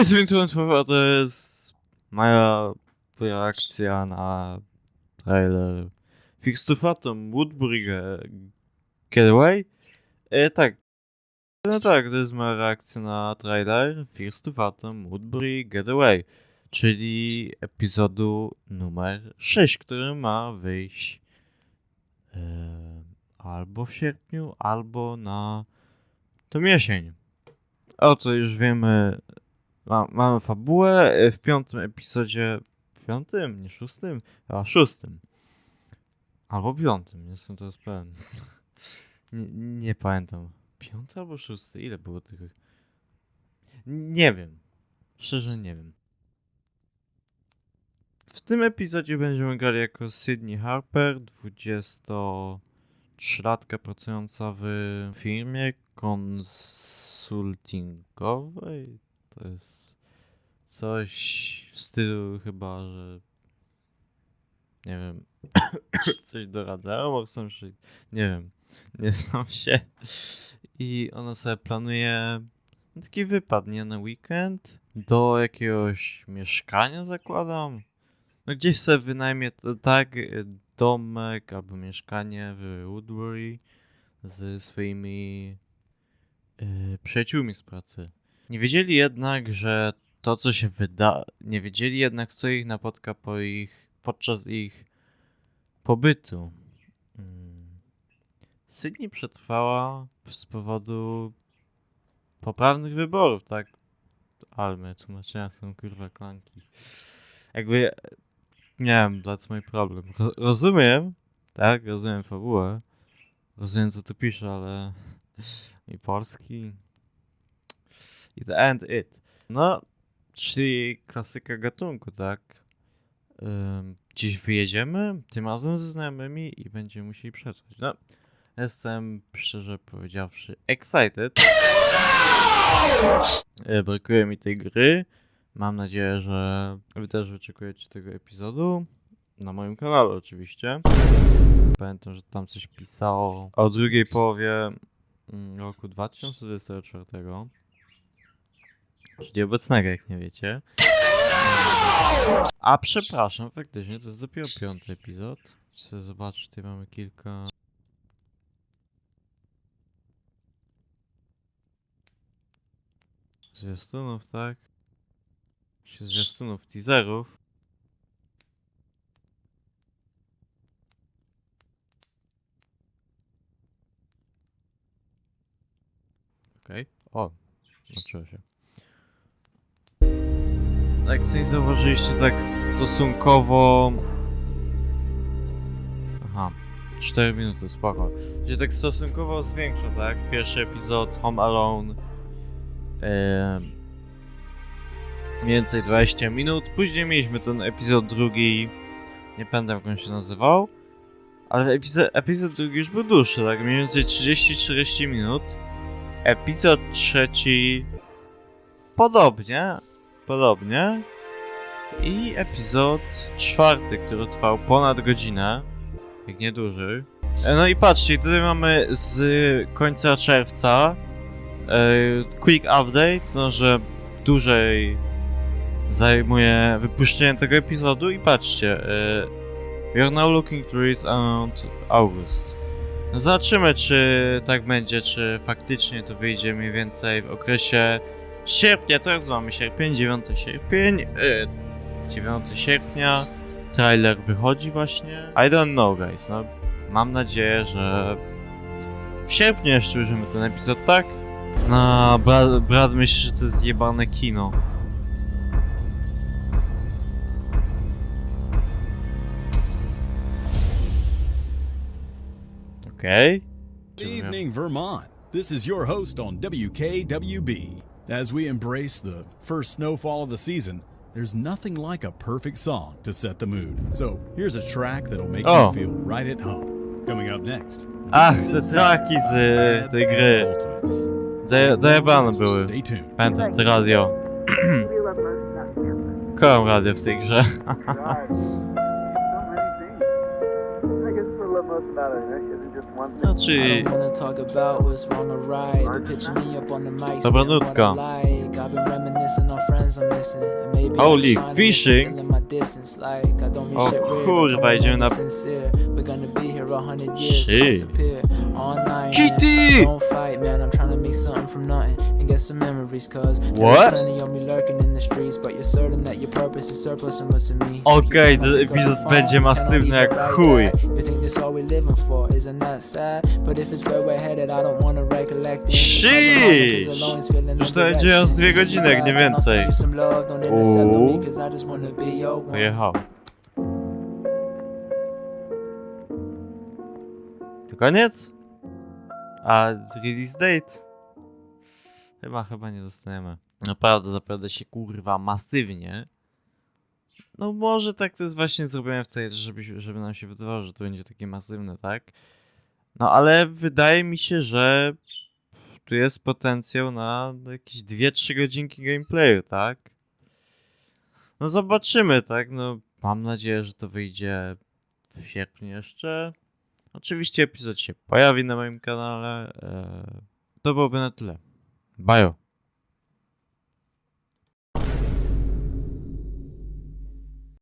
Zwintułem to jest moja reakcja na trailer Fix to Phantom Woodbury Ge- Getaway. E, tak. No tak, to jest moja reakcja na trailer Fix to Phantom Woodbury Getaway, czyli epizodu numer 6, który ma wyjść e, albo w sierpniu, albo na tą jesień. Oto już wiemy, ma, mamy fabułę e, w piątym epizodzie. Piątym? Nie szóstym? A szóstym. Albo piątym, nie jestem teraz pewien. nie, nie pamiętam. Piąty albo szósty? Ile było tych? Nie wiem. Szczerze nie wiem. W tym epizodzie będziemy grali jako Sydney Harper, 23-latka pracująca w firmie konsultingowej. To jest coś w stylu chyba, że nie wiem, coś doradzają, chcą się, nie wiem, nie znam się. I ona sobie planuje taki wypad, nie, na weekend do jakiegoś mieszkania zakładam. No gdzieś sobie wynajmie tak y, domek albo mieszkanie w Woodbury ze swoimi y, przyjaciółmi z pracy. Nie wiedzieli jednak, że to, co się wyda... Nie wiedzieli jednak, co ich napotka po ich... podczas ich pobytu. Mm. Sydney przetrwała z powodu poprawnych wyborów, tak? Almy, tłumaczenia są kurwa klanki. Jakby... Nie wiem, that's my problem. Ro- rozumiem, tak? Rozumiem fabułę. Rozumiem, co tu pisze, ale... I polski... I the end it. No, czyli klasyka gatunku, tak? Ym, gdzieś wyjedziemy, tym razem ze znajomymi i będziemy musieli przetrwać. No, jestem, szczerze powiedziawszy, excited. E, Brakuje mi tej gry. Mam nadzieję, że wy też wyczekujecie tego epizodu. Na moim kanale oczywiście. Pamiętam, że tam coś pisało o drugiej połowie mm, roku 2024. Czyli obecnego, jak nie wiecie. A przepraszam, faktycznie to jest dopiero piąty epizod. Chcę zobaczyć, tutaj mamy kilka. Zwiastunów, tak? Zwiastunów, teaserów. Okej. O, zaczęło się. Jak sobie zauważyliście, tak stosunkowo... Aha, 4 minuty, spoko. Gdzie tak stosunkowo zwiększa, tak? Pierwszy epizod, Home Alone. mniej więcej 20 minut. Później mieliśmy ten epizod drugi. Nie pamiętam jak on się nazywał. Ale epizod, epizod drugi już był dłuższy, tak? Mniej więcej 30-40 minut. Epizod trzeci... Podobnie. Podobnie. I epizod czwarty, który trwał ponad godzinę. Jak nie dłużej. E, No i patrzcie, tutaj mamy z końca czerwca e, quick update, no że dłużej zajmuje wypuszczenie tego epizodu i patrzcie, e, we are now looking to release around August. No zobaczymy, czy tak będzie, czy faktycznie to wyjdzie mniej więcej w okresie sierpnia, teraz mamy sierpień, 9 sierpień, e, 9 sierpnia, trailer wychodzi właśnie. I don't know guys, no mam nadzieję, że w sierpniu jeszcze ujrzymy ten epizod, tak? No, brat, brat myśli, że to jest jebane kino. Okej. Good evening, Vermont. This is your host on WKWB. As we embrace the first snowfall of the season, there's nothing like a perfect song to set the mood. So here's a track that'll make Oh. you feel right at home. Coming up next. Ach, te traki z y, tej gry. Ultimates. Doje- Dojebane były. Stay tuned. Pamiętam to radio. Kocham radio w tej grze. Mic. Dobra nutka. Holy fishing. O kurwa, idziemy na- Shit. Kitty! Make something from nothing and get some memories, there's What? Okej, ten epizod będzie masywny jak chuj. feeling Już to będzie z dwie godziny, nie więcej. Uuu. Pojechał. To koniec? A z release date? Chyba, chyba nie dostaniemy. Naprawdę zapowiada się kurwa masywnie. No może tak to jest właśnie zrobione w tej, żeby, żeby nam się wydawało, że to będzie takie masywne, tak? No ale wydaje mi się, że tu jest potencjał na jakieś 2-3 godzinki gameplayu, tak? No zobaczymy, tak? No mam nadzieję, że to wyjdzie w sierpniu jeszcze. Oczywiście epizod się pojawi na moim kanale. Eee, to byłoby na tyle. Bio.